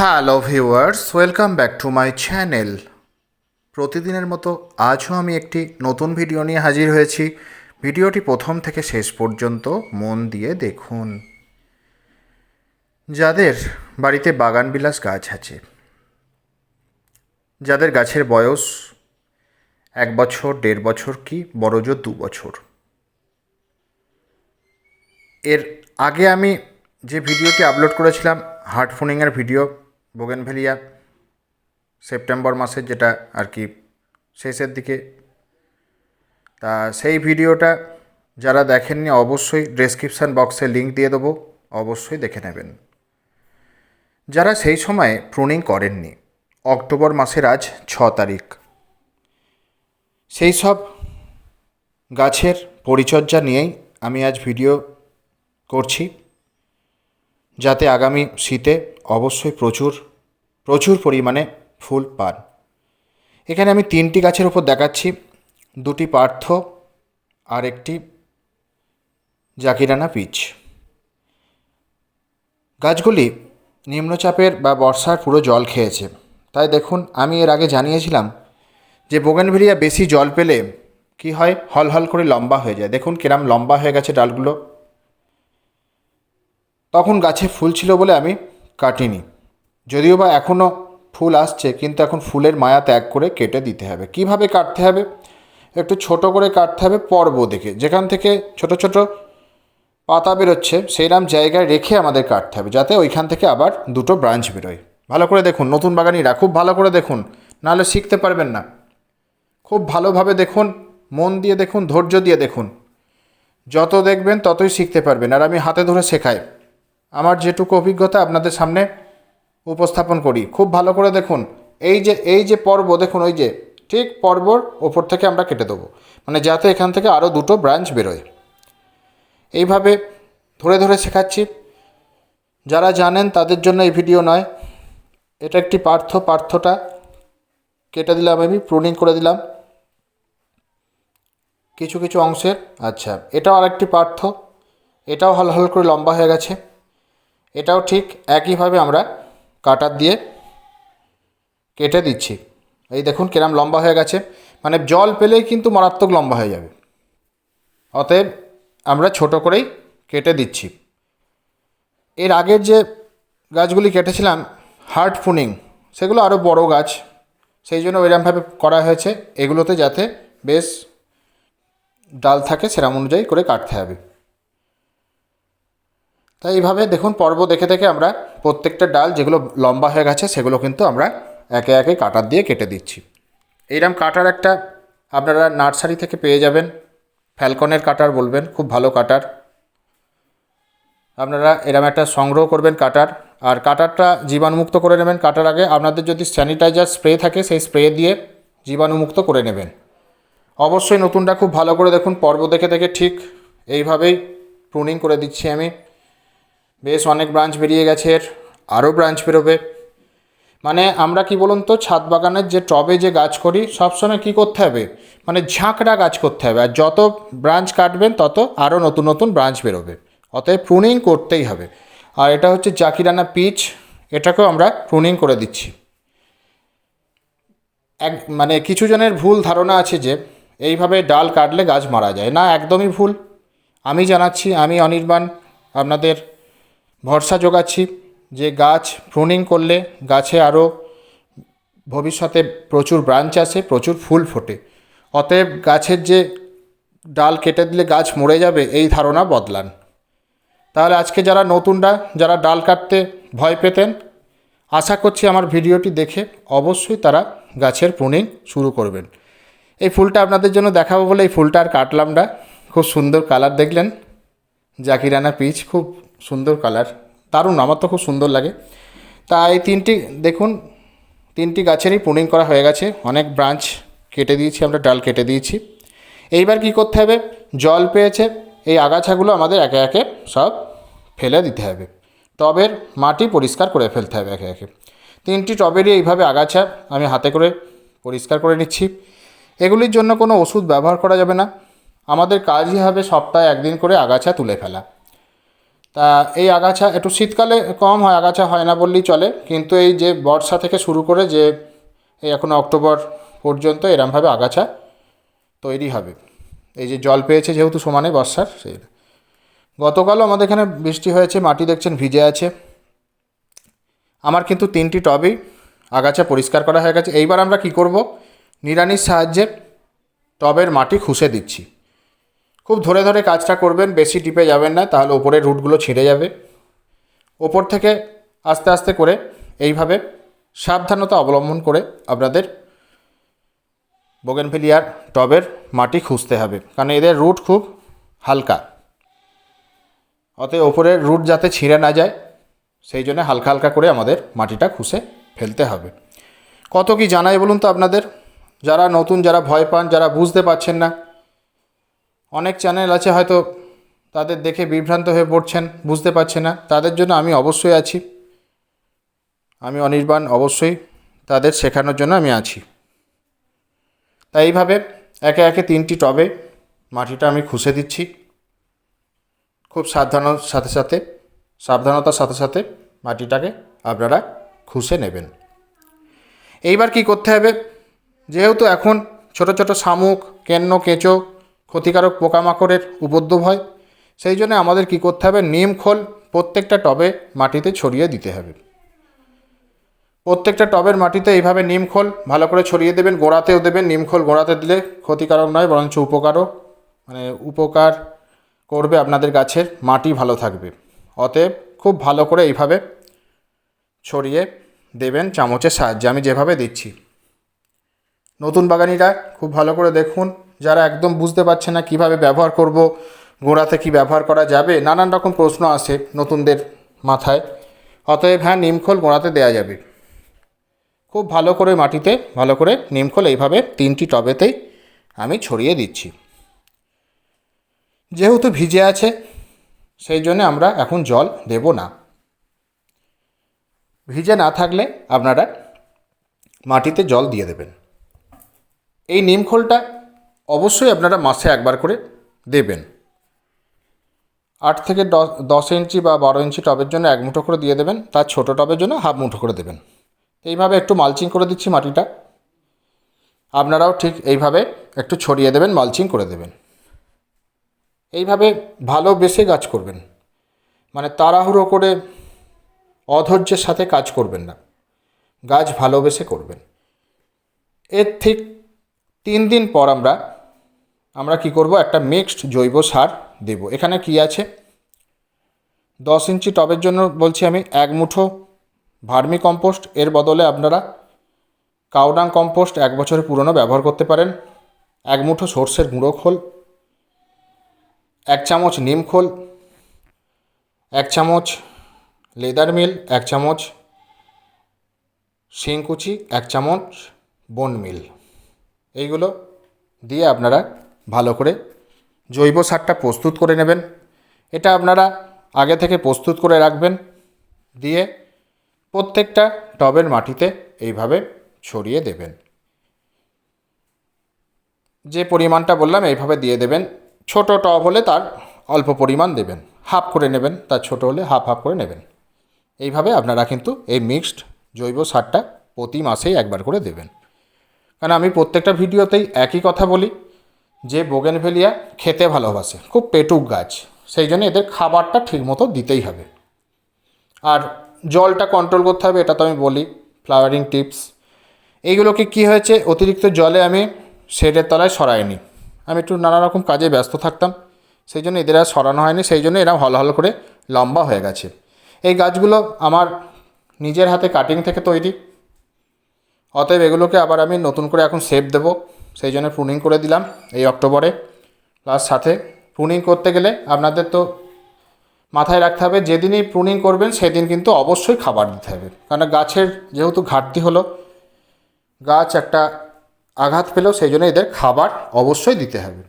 Hello viewers welcome back to my channel প্রতিদিনের মতো আজও আমি একটি নতুন ভিডিও নিয়ে হাজির হয়েছি। ভিডিওটি প্রথম থেকে শেষ পর্যন্ত মন দিয়ে দেখুন। যাদের বাড়িতে বাগানবিলাস গাছ আছে, যাদের গাছের বয়স এক বছর, দেড় বছর কি বড়জোর দু বছর। এর আগে আমি যে ভিডিওটি আপলোড করেছিলাম হার্ট ফোনিংয়ের ভিডিও বোগেনভেলিয়া, সেপ্টেম্বর মাসের যেটা আর কি শেষের দিকে। তা সেই ভিডিওটা যারা দেখেননি অবশ্যই ডেসক্রিপশান বক্সে লিঙ্ক দিয়ে দেবো, অবশ্যই দেখে নেবেন। যারা সেই সময়ে প্রুনিং করেননি, অক্টোবর মাসের আজ ছ তারিখ। সেই সব গাছের পরিচর্যা নিয়েই আমি আজ ভিডিও করছি, যাতে আগামী শীতে অবশ্যই প্রচুর প্রচুর পরিমাণে ফুল পান। এখানে আমি তিনটি গাছের উপর দেখাচ্ছি। দুটি পার্থ আর একটি জাকিরানা পিচ। গাছগুলি নিম্নচাপের বা বর্ষার পুরো জল খেয়েছে। তাই দেখুন, আমি এর আগে জানিয়েছিলাম যে বোগেনভেলিয়া বেশি জল পেলে কি হয়? হল হল করে লম্বা হয়ে যায়। দেখুন কিরাম লম্বা হয়ে গেছে ডালগুলো। তখন গাছে ফুল ছিল বলে আমি কাটিনি। যদিও বা এখনও ফুল আসছে, কিন্তু এখন ফুলের মায়া ত্যাগ করে কেটে দিতে হবে। কীভাবে কাটতে হবে? একটু ছোট করে কাটতে হবে পর্ব দেখে। যেখান থেকে ছোট ছোট পাতা বেরোচ্ছে সেইরকম জায়গায় রেখে আমাদের কাটতে হবে, যাতে ওইখান থেকে আবার দুটো ব্রাঞ্চ বেরোয়। ভালো করে দেখুন, নতুন বাগানিরা খুব ভালো করে দেখুন, নাহলে শিখতে পারবেন না। খুব ভালোভাবে দেখুন, মন দিয়ে দেখুন, ধৈর্য দিয়ে দেখুন। যত দেখবেন ততই শিখতে পারবেন। আর আমি হাতে ধরে শেখাই। আমার যেটুকু অভিজ্ঞতা আপনাদের সামনে উপস্থাপন করি। খুব ভালো করে দেখুন, এই যে এই যে পর্ব, দেখুন ওই যে, ঠিক পর্বর ওপর থেকে আমরা কেটে দেবো। মানে যাতে এখান থেকে আরও দুটো ব্রাঞ্চ বেরোয়। এইভাবে ধরে ধরে শেখাচ্ছি। যারা জানেন তাদের জন্য এই ভিডিও নয়। এটা একটি পার্থ, পার্থটা কেটে দিলাম আমি, প্রুনিং করে দিলাম। কিছু কিছু অংশের আচ্ছা এটাও আরেকটি পার্থ। এটাও হল হল করে লম্বা হয়ে গেছে। এটাও ঠিক একইভাবে আমরা কাটার দিয়ে কেটে দিচ্ছি। এই দেখুন কিরাম লম্বা হয়ে গেছে। মানে জল পেলেই কিন্তু মারাত্মক লম্বা হয়ে যাবে। অতএব আমরা ছোট করেই কেটে দিচ্ছি। এর আগের যে গাছগুলি কেটেছিলাম হার্ড ফুনিং সেগুলো আরও বড় গাছ। সেই জন্য ওইরকমভাবে করা হয়েছে। এগুলোতে যাতে বেশ ডাল থাকে, সেরকম অনুযায়ী করে কাটতে হবে। তাই এইভাবে দেখুন, পর্ব দেখে দেখে আমরা প্রত্যেকটা ডাল যেগুলো লম্বা হয়ে গেছে সেগুলো কিন্তু আমরা একে একে কাটার দিয়ে কেটে দিচ্ছি। এইরকম কাটার একটা আপনারা নার্সারি থেকে পেয়ে যাবেন। ফ্যালকনের কাটার বলবেন, খুব ভালো কাটার। আপনারা এরম একটা সংগ্রহ করবেন কাটার। আর কাটারটা জীবাণুমুক্ত করে নেবেন কাটার আগে। আপনাদের যদি স্যানিটাইজার স্প্রে থাকে, সেই স্প্রে দিয়ে জীবাণুমুক্ত করে নেবেন। অবশ্যই নতুনটা খুব ভালো করে দেখুন, পর্ব দেখে দেখে ঠিক এইভাবেই প্রুনিং করে দিচ্ছি আমি। বেশ, অনেক ব্রাঞ্চ বেরিয়ে গেছে এর, আরও ব্রাঞ্চ বেরোবে। মানে আমরা কি বলুন তো, ছাদ বাগানের যে টবে যে গাছ করি, সবসময় কী করতে হবে? মানে ঝাঁকড়া গাছ করতে হবে, আর যত ব্রাঞ্চ কাটবেন, তত আরও নতুন নতুন ব্রাঞ্চ বেরোবে। অতএব প্রুনিং করতেই হবে। আর এটা হচ্ছে জাকিরানা পিচ, এটাকেও আমরা প্রুনিং করে দিচ্ছি। এক মানে কিছু জনের ভুল ধারণা আছে যে, এইভাবে ডাল কাটলে গাছ মারা যায়। না, একদমই ভুল। আমি জানাচ্ছি, আমি অনির্বাণ, আপনাদের ভরসা যোগাচ্ছি যে গাছ প্রুনিং করলে গাছে আরও ভবিষ্যতে প্রচুর ব্রাঞ্চ আসে, প্রচুর ফুল ফোটে। অতএব গাছের যে ডাল কেটে দিলে গাছ মরে যাবে, এই ধারণা বদলান। তাহলে আজকে যারা নতুনরা, যারা ডাল কাটতে ভয় পেতেন, আশা করছি আমার ভিডিওটি দেখে অবশ্যই তারা গাছের প্রুনিং শুরু করবেন। এই ফুলটা আপনাদের জন্য দেখাবো বলে এই ফুলটা আর কাটলাম না। খুব সুন্দর কালার দেখলেন। জাকিরানা পিচ খুব সুন্দর কালার। দারুণ, আমার তো খুব সুন্দর লাগে। তা এই তিনটি, দেখুন, তিনটি গাছেরই প্রুনিং করা হয়ে গেছে। অনেক ব্রাঞ্চ কেটে দিয়েছি, আমরা ডাল কেটে দিয়েছি। এইবার কি করতে হবে? জল পেয়েছে, এই আগাছাগুলো আমাদের একে একে সব ফেলে দিতে হবে। টবের মাটি পরিষ্কার করে ফেলতে হবে একে একে। তিনটি টবেরই এইভাবে আগাছা আমি হাতে করে পরিষ্কার করে নিচ্ছি। এগুলির জন্য কোনো ওষুধ ব্যবহার করা যাবে না। আমাদের কাজই হবে সপ্তাহে একদিন করে আগাছা তুলে ফেলা। তা এই আগাছা একটু শীতকালে কম হয়, আগাছা হয় না বললেই চলে। কিন্তু এই যে বর্ষা থেকে শুরু করে যে এই এখন অক্টোবর পর্যন্ত এরমভাবে আগাছা তৈরি হবে। এই যে জল পেয়েছে যেহেতু সমানে বর্ষার, সেই গতকালও আমাদের এখানে বৃষ্টি হয়েছে, মাটি দেখছেন ভিজে আছে। আমার কিন্তু তিনটি টবেই আগাছা পরিষ্কার করা হয়ে গেছে। এইবার আমরা কি করব? নিড়ানির সাহায্যে টবের মাটি খুশে দিচ্ছি। খুব ধরে ধরে কাজটা করবেন, বেশি টিপে যাবেন না, তাহলে ওপরের রুটগুলো ছিঁড়ে যাবে। ওপর থেকে আস্তে আস্তে করে এইভাবে সাবধানতা অবলম্বন করে আপনাদের বোগেনভেলিয়ার টবের মাটি খুঁজতে হবে, কারণ এদের রুট খুব হালকা। অতএব ওপরের রুট যাতে ছিঁড়ে না যায়, সেই জন্য হালকা হালকা করে আমাদের মাটিটা খুঁজে ফেলতে হবে। কত কি জানাই বলুন তো আপনাদের? যারা নতুন, যারা ভয় পান, যারা বুঝতে পারছেন না অনেক চ্যানেল আছে হয়তো তাদের দেখে বিভ্রান্ত হয়ে পড়ছেন, বুঝতে পারছে না। তাদের জন্য আমি অবশ্যই আছি। আমি অনির্বাণ অবশ্যই তাদের শেখানোর জন্য আমি আছি। তাই এইভাবে একে একে তিনটি টবে মাটিটা আমি খুশে দিচ্ছি। খুব সাবধানতার সাথে সাথে, সাবধানতার সাথে সাথে মাটিটাকে আপনারা খুশে নেবেন। এইবার কি করতে হবে? যেহেতু এখন ছোট ছোট শামুক, কেন্ন, কেঁচো ক্ষতিকারক পোকামাকড়ের উপদ্রব হয়। সেই জন্য আমাদের কি করতে হবে? নিম খোল প্রত্যেকটা টবে মাটিতে ছড়িয়ে দিতে হবে। প্রত্যেকটা টবের মাটিতে এইভাবে নিম খোল ভালো করে ছড়িয়ে দেবেন, গোড়াতেও দেবেন। নিম খোল গোড়াতে দিলে ক্ষতিকারক নয়, বরঞ্চ উপকারও। মানে উপকার করবে আপনাদের গাছের মাটি ভালো থাকবে। অতএব খুব ভালো করে এইভাবে ছড়িয়ে দেবেন চামচের সাহায্যে। আমি যেভাবে দিচ্ছি। নতুন বাগানিরা খুব ভালো করে দেখুন। যারা একদম বুঝতে পারছে না কীভাবে ব্যবহার করব, গোড়াতে কি ব্যবহার করা যাবে, নানান রকম প্রশ্ন আসে নতুনদের মাথায়। অতএব হ্যাঁ নিমখোল গোড়াতে দেওয়া যাবে। খুব ভালো করে মাটিতে, ভালো করে নিমখোল এইভাবে তিনটি টবেতেই আমি ছড়িয়ে দিচ্ছি। যেহেতু ভিজে আছে, সেই জন্য আমরা এখন জল দেব না। ভিজে না থাকলে আপনারা মাটিতে জল দিয়ে দেবেন। এই নিমখোলটা অবশ্যই আপনারা মাসে একবার করে দেবেন। আট থেকে দশ ইঞ্চি বা বারো ইঞ্চি টবের জন্য এক মুঠো করে দিয়ে দেবেন, তার ছোটো টবের জন্য হাফ মুঠো করে দেবেন। এইভাবে একটু মালচিং করে দিচ্ছি মাটিটা। আপনারাও ঠিক এইভাবে একটু ছড়িয়ে দেবেন, মালচিং করে দেবেন। এইভাবে ভালোবেসে গাছ করবেন। মানে তাড়াহুড়ো করে অধৈর্যের সাথে কাজ করবেন না। গাছ ভালোবেসে করবেন। এর ঠিক তিন দিন পর আমরা আমরা কি করব? একটা মিক্সড জৈব সার দেব। এখানে কি আছে? দশ ইঞ্চি টবের জন্য বলছি আমি, এক মুঠো ভার্মি কম্পোস্ট। এর বদলে আপনারা কাউডাং কম্পোস্ট এক বছরের পুরনো ব্যবহার করতে পারেন। এক মুঠো সর্ষের গুঁড়ো খোল। এক চামচ নিম খোল। এক চামচ লেদার মিল। এক চামচ শিংকুচি। এক চামচ বন মিল। এইগুলো দিয়ে আপনারা ভালো করে জৈব সারটা প্রস্তুত করে নেবেন। এটা আপনারা আগে থেকে প্রস্তুত করে রাখবেন। দিয়ে প্রত্যেকটা টবের মাটিতে এইভাবে ছড়িয়ে দেবেন। যে পরিমাণটা বললাম এইভাবে দিয়ে দেবেন। ছোট টব হলে তার অল্প পরিমাণ দেবেন। হাফ করে নেবেন, তার ছোট হলে হাফ হাফ করে নেবেন। এইভাবে আপনারা কিন্তু এই মিক্সড জৈব সারটা প্রতি মাসেই একবার করে দেবেন। কারণ আমি প্রত্যেকটা ভিডিওতেই একই কথা বলি। যে বোগেনভেলিয়া খেতে ভালোবাসে, খুব পেটুক গাছ, সেই জন্য এদের খাবারটা ঠিকমতো দিতেই হবে। আর জলটা কন্ট্রোল করতে হবে, এটা তো আমি বলি ফ্লাওয়ারিং টিপস এইগুলোকে কি হয়েছে, অতিরিক্ত জলে আমি শেডের তলায় সরাইনি। আমি একটু নানা রকম কাজে ব্যস্ত থাকতাম, সেই জন্য এদের আর সরানো হয়নি, সেই জন্য এরা হল হল করে লম্বা হয়ে গেছে। এই গাছগুলো আমার নিজের হাতে কাটিং থেকে তৈরি, অতএব এগুলোকে আবার আমি নতুন করে এখন শেপ দেবো। সেই জন্য প্রুনিং করে দিলাম এই অক্টোবরে। প্লাস সাথে প্রুনিং করতে গেলে আপনাদের তো মাথায় রাখতে হবে, যেদিনই প্রুনিং করবেন সেদিন কিন্তু অবশ্যই খাবার দিতে হবে। কারণ গাছের যেহেতু ঘাটতি হলো, গাছ একটা আঘাত পেলেও সেই জন্য এদের খাবার অবশ্যই দিতে হবে।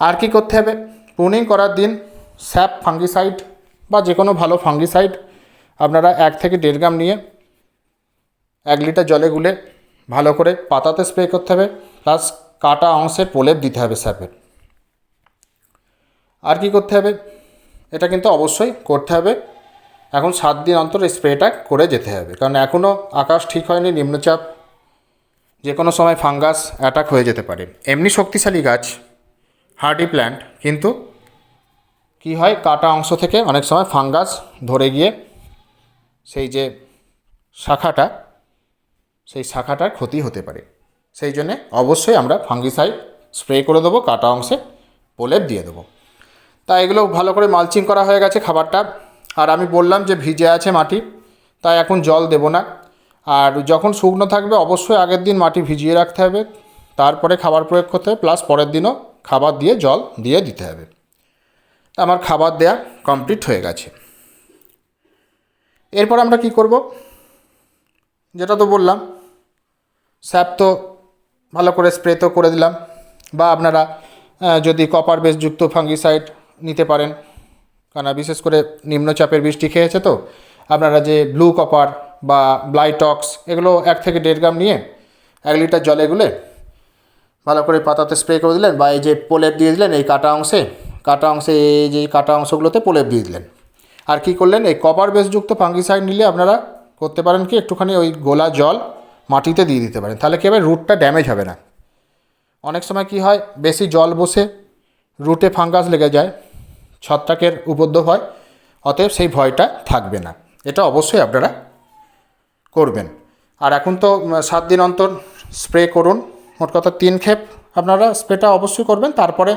আর কি করতে হবে? প্রুনিং করার দিন স্যাপ ফাঙ্গিসাইড বা যে কোনো ভালো ফাঙ্গিসাইড আপনারা এক থেকে দেড় গ্রাম নিয়ে এক লিটার জলে গুলে ভালো করে পাতাতে স্প্রে করতে হবে। প্লাস কাটা অংশের প্রলেপ দিতে হবে স্যাপের। আর কি করতে হবে? এটা কিন্তু অবশ্যই করতে হবে। এখন সাত দিন অন্তর স্প্রেটা করে যেতে হবে। কারণ এখনও আকাশ ঠিক হয়নি, নিম্নচাপ যে কোনো সময় ফাঙ্গাস অ্যাটাক হয়ে যেতে পারে। এমনি শক্তিশালী গাছ, হার্ডি প্ল্যান্ট, কিন্তু কি হয়? কাটা অংশ থেকে অনেক সময় ফাঙ্গাস ধরে গিয়ে সেই যে শাখাটা, সেই শাখাটার ক্ষতি হতে পারে। সেই জন্যে অবশ্যই আমরা ফাঙ্গিসাইড স্প্রে করে দেবো, কাটা অংশে প্রলেপ দিয়ে দেবো। তা এগুলো ভালো করে মালচিং করা হয়ে গেছে খাবারটা। আর আমি বললাম যে ভিজে আছে মাটি, তাই এখন জল দেব না। আর যখন শুকনো থাকবে অবশ্যই আগের দিন মাটি ভিজিয়ে রাখতে হবে, তারপরে খাবার প্রয়োগ করতে হবে, প্লাস পরের দিনও খাবার দিয়ে জল দিয়ে দিতে হবে। আমার খাবার দেয়া কমপ্লিট হয়ে গেছে। এরপর আমরা কি করব? যেটা তো বললাম, স্যাপ তো ভালো করে স্প্রে তো করে দিলাম। বা আপনারা যদি কপার বেসযুক্ত ফাঙ্গিসাইড নিতে পারেন কারণ বিশেষ করে নিম্নচাপের বৃষ্টি খেয়েছে তো, আপনারা যে ব্লু কপার বা ব্লাইটক্স এগুলো এক থেকে দেড় গ্রাম নিয়ে এক লিটার জলে গুলে ভালো করে পাতাতে স্প্রে করে দিলেন বা এই যে প্রলেপ দিয়ে দিলেন এই কাটা অংশে কাটা অংশে এই যে কাটা অংশগুলোতে প্রলেপ দিয়ে দিলেন। আর কি করলেন? এই কপার বেসযুক্ত ফাঙ্গিসাইড নিলে আপনারা করতে পারেন কি? একটুখানি ওই গোলা জল মাটিতে দিয়ে দিতে পারেন। তাহলে কী হবে? রুটটা ড্যামেজ হবে না। অনেক সময় কি হয়? বেশি জল বসে রুটে ফাঙ্গাস লেগে যায় ছত্রাকের উপদ্রব হয় অতএব সেই ভয়টা থাকবে না। এটা অবশ্যই আপনারা করবেন। আর এখন তো সাত দিন অন্তর স্প্রে করুন। মোট কথা তিন ক্ষেপ আপনারা স্প্রেটা অবশ্যই করবেন। তারপরে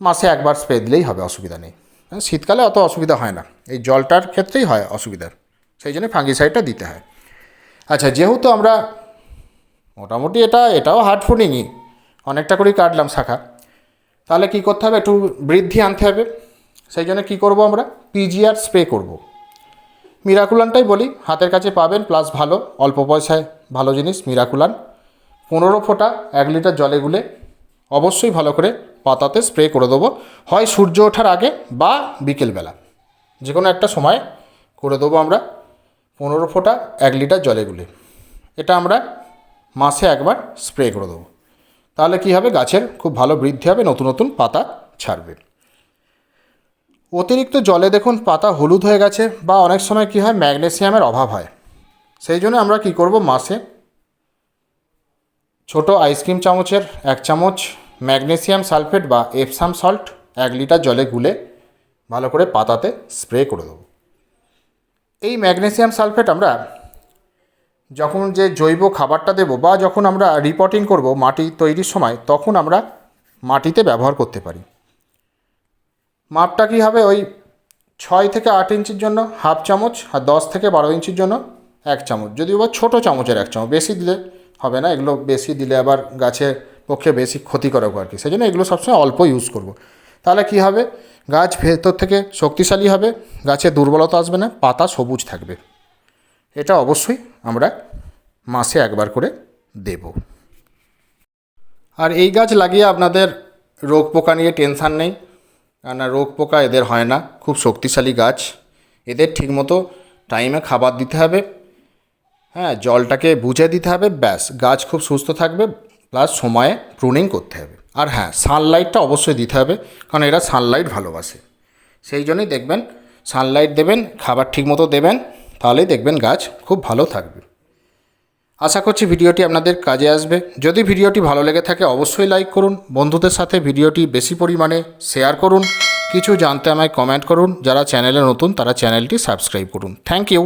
মাসে একবার স্প্রে দিলেই হবে অসুবিধা নেই। হ্যাঁ, শীতকালে অত অসুবিধা হয় না। এই জলটার ক্ষেত্রেই হয় অসুবিধার। সেই জন্য ফাঙ্গিসাইডটা দিতে হয়। আচ্ছা যেহেতু আমরা মোটামুটি এটা, এটাও হার্ড ফুডিংই অনেকটা করেই কাটলাম শাখা, তাহলে কি করতে হবে? একটু বৃদ্ধি আনতে হবে। সেই জন্য কী করব আমরা? পিজিআর স্প্রে করব। মিরাকুলানটাই বলি, হাতের কাছে পাবেন প্লাস ভালো, অল্প পয়সায় ভালো জিনিস মিরাকুলান পনেরো ফোঁটা, এক লিটার জলে গুলে অবশ্যই ভালো করে পাতাতে স্প্রে করে দেবো। হয় সূর্য ওঠার আগে বা বিকেলবেলা যে কোনো একটা সময় করে দেবো আমরা। পনেরো ফোঁটা এক লিটার জলে গুলে। এটা আমরা মাসে একবার স্প্রে করে দেবো। তাহলে কী হবে? গাছের খুব ভালো বৃদ্ধি হবে, নতুন নতুন পাতা ছাড়বে। অতিরিক্ত জলে দেখুন, পাতা হলুদ হয়ে গেছে বা অনেক সময় কী হয়? ম্যাগনেসিয়ামের অভাব হয়। সেই জন্য আমরা কি করব? মাসে ছোট আইসক্রিম চামচের এক চামচ ম্যাগনেসিয়াম সালফেট বা এপসাম সল্ট এক লিটার জলে গুলে ভালো করে পাতাতে স্প্রে করে দেবো। এই ম্যাগনেসিয়াম সালফেট আমরা যখন যে জৈব খাবারটা দেবো বা যখন আমরা রিপোর্টিং করব মাটি তৈরির সময়, তখন আমরা মাটিতে ব্যবহার করতে পারি। মাপটা কী হবে ওই ছয় থেকে আট ইঞ্চির জন্য? হাফ চামচ আর দশ থেকে বারো ইঞ্চির জন্য এক চামচ। যদি বা ছোটো চামচের এক চামচ, বেশি দিলে হবে না। এগুলো বেশি দিলে আবার গাছের পক্ষে বেশি ক্ষতিকারক আর কি। সেই জন্য এগুলো সবসময় অল্প ইউজ করব। তাহলে কি হবে? গাছ ভেতর থেকে শক্তিশালী হবে গাছে দুর্বলতা আসবে না, পাতা সবুজ থাকবে। এটা অবশ্যই আমরা মাসে একবার করে দেব। আর এই গাছ লাগিয়ে আপনাদের রোগ পোকা নিয়ে টেনশান নেই, কেননা রোগ পোকা এদের হয় না, খুব শক্তিশালী গাছ। এদের ঠিকমতো টাইমে খাবার দিতে হবে হ্যাঁ জলটাকে বুঝে দিতে হবে, ব্যাস, গাছ খুব সুস্থ থাকবে, প্লাস সময়ে প্রুনিং করতে হবে। আর হ্যাঁ সানলাইটটা অবশ্যই দিতে হবে, কারণ এরা সানলাইট ভালোবাসে। সেই জন্যই দেখবেন সানলাইট দেবেন, খাবার ঠিকমতো দেবেন, তাহলেই দেখবেন গাছ খুব ভালো থাকবে। আশা করছি ভিডিওটি আপনাদের কাজে আসবে। যদি ভিডিওটি ভালো লেগে থাকে, অবশ্যই লাইক করুন, বন্ধুদের সাথে ভিডিওটি বেশি পরিমাণে শেয়ার করুন, কিছু জানতে আমায় কমেন্ট করুন, যারা চ্যানেলে নতুন, তারা চ্যানেলটি সাবস্ক্রাইব করুন। Thank you